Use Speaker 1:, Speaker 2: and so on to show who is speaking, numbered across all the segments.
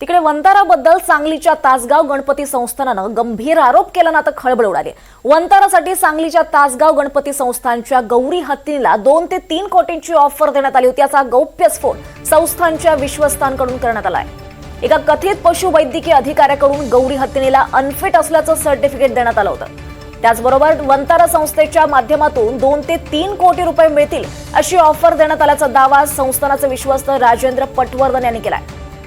Speaker 1: तिकडे वंताराबद्दल सांगलीच्या तासगाव गणपती संस्थानानं गंभीर आरोप केल्यानं आता खळबळ उडाली. वंतारासाठी सांगलीच्या तासगाव गणपती संस्थानच्या गौरी हत्तीला दोन ते तीन कोटींची ऑफर देण्यात आली होती. याचा गौप्यस्फोट संस्थानच्या विश्वस्तांकडून करण्यात आलाय. एका कथित पशुवैद्यकीय अधिकाऱ्याकडून गौरी हत्तीनेला अनफिट असल्याचं सर्टिफिकेट देण्यात आलं होतं. त्याचबरोबर वंतारा संस्थेच्या माध्यमातून दोन ते तीन कोटी रुपये मिळतील अशी ऑफर देण्यात आल्याचा दावा संस्थानाचे विश्वस्त राजेंद्र पटवर्धन यांनी केलाय.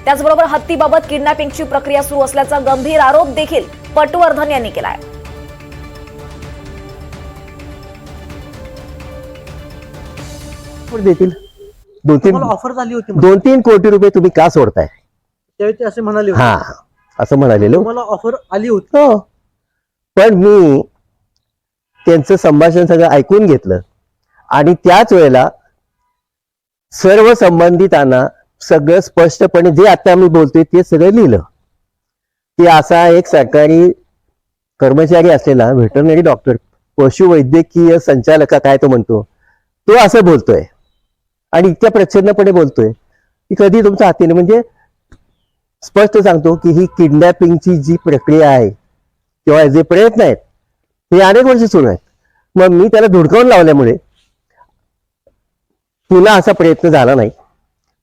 Speaker 1: त्याचबरोबर हत्तीबाबत किडनॅपिंगची प्रक्रिया सुरू असल्याचा गंभीर आरोप देखील पटवर्धन यांनी केलाय.
Speaker 2: देतील. दोन तीन
Speaker 3: ऑफर झाली होती.
Speaker 2: दोन तीन कोटी रुपये तुम्ही का सोडताय?
Speaker 3: त्यावेळी ते असे म्हणाले होते.
Speaker 2: हा असं म्हणालेलो
Speaker 3: तुम्हाला ऑफर आली होती.
Speaker 2: हो. पण मी त्यांचं संभाषण सगळं ऐकून घेतलं. आणि त्याच वेळेला सर्व संबंधितांना सगळं स्पष्टपणे जे आता आम्ही बोलतोय ते सगळं लिहिलं. की असा एक सरकारी कर्मचारी असलेला व्हेटरनरी डॉक्टर पशुवैद्यकीय संचालक काय तो म्हणतो तो असं बोलतोय. आणि इतक्या प्रच्छन्नपणे बोलतोय. की कधी तुमच्या हातीने म्हणजे स्पष्ट सांगतो की ही किडनॅपिंगची जी प्रक्रिया आहे किंवा जे प्रयत्न आहेत हे अनेक वर्ष सुरू आहेत. मग मी त्याला धुडकावून लावल्यामुळे तुला असा प्रयत्न झाला नाही.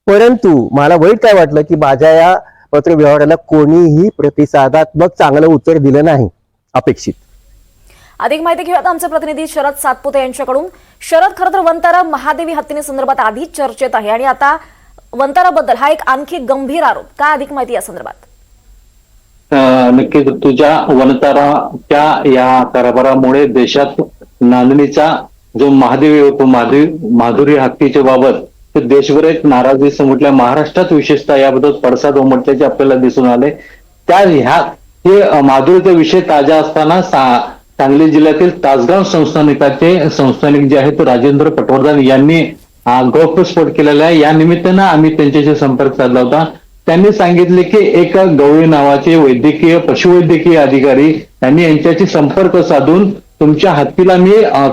Speaker 2: परंतु मला वाईट काय वाटलं की माझ्या या पत्रव्यवहाराला कोणीही प्रतिसादात्मक चांगलं उत्तर दिलं नाही अपेक्षित.
Speaker 1: अधिक माहिती घेऊयात आमचे प्रतिनिधी शरद सातपुते यांच्याकडून. शरद खरं तर वंतारा महादेवी हत्तीने संदर्भात आधीच चर्चेत आहे आणि आता वंताराबद्दल हा एक आणखी गंभीर आरोप. काय अधिक माहिती या संदर्भात?
Speaker 4: नक्कीच तुझ्या वनताराच्या या कारभारामुळे देशात नांदणीचा जो महादेवी होतो माधुरी माधुरी हत्तीच्या बाबत तर देशभर एक नाराजी समजल्या महाराष्ट्रात विशेषतः याबद्दल पडसाद उमटल्याचे आपल्याला दिसून आले. त्या ह्या हे माधुरीचा विषय ताजा असताना सांगली जिल्ह्यातील तासगाव संस्थानिकाचे संस्थानिक जे आहेत राजेंद्र पटवर्धन यांनी गौप्रस्फोट गौप्यस्फोट केलेला आहे. या निमित्तानं आम्ही त्यांच्याशी संपर्क साधला होता. त्यांनी सांगितले की एक गवळी नावाचे वैद्यकीय पशुवैद्यकीय अधिकारी यांनी यांच्याशी संपर्क साधून तुमच्या हत्तीला मी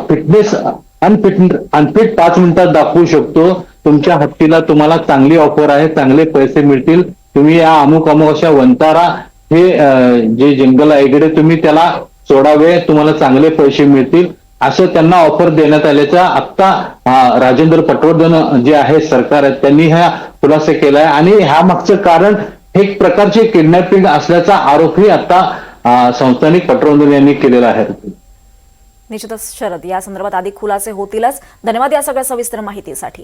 Speaker 4: फिटनेस अनफिट अनफिट पाच मिनिटात दाखवू शकतो. तुमच्या हत्तीला तुम्हाला चांगली ऑफर आहे चांगले पैसे मिळतील. तुम्ही या अमुक अमुक अशा वंतारा हे जे जंगल आहे इकडे तुम्ही त्याला सोडावे तुम्हाला चांगले पैसे मिळतील. असं त्यांना ऑफर देण्यात आल्याचा आता राजेंद्र पटवर्धन जे आहे सरकार आहे त्यांनी हा खुलासा केलाय. आणि ह्या मागचं कारण हे एक प्रकारचे किडनॅपिंग असल्याचा आरोपही आता संस्थानिक पटवर्धन यांनी केलेला आहे.
Speaker 1: निश्चितच शरद या संदर्भात अधिक खुलासे होतीलच. धन्यवाद या सगळ्या सविस्तर माहितीसाठी.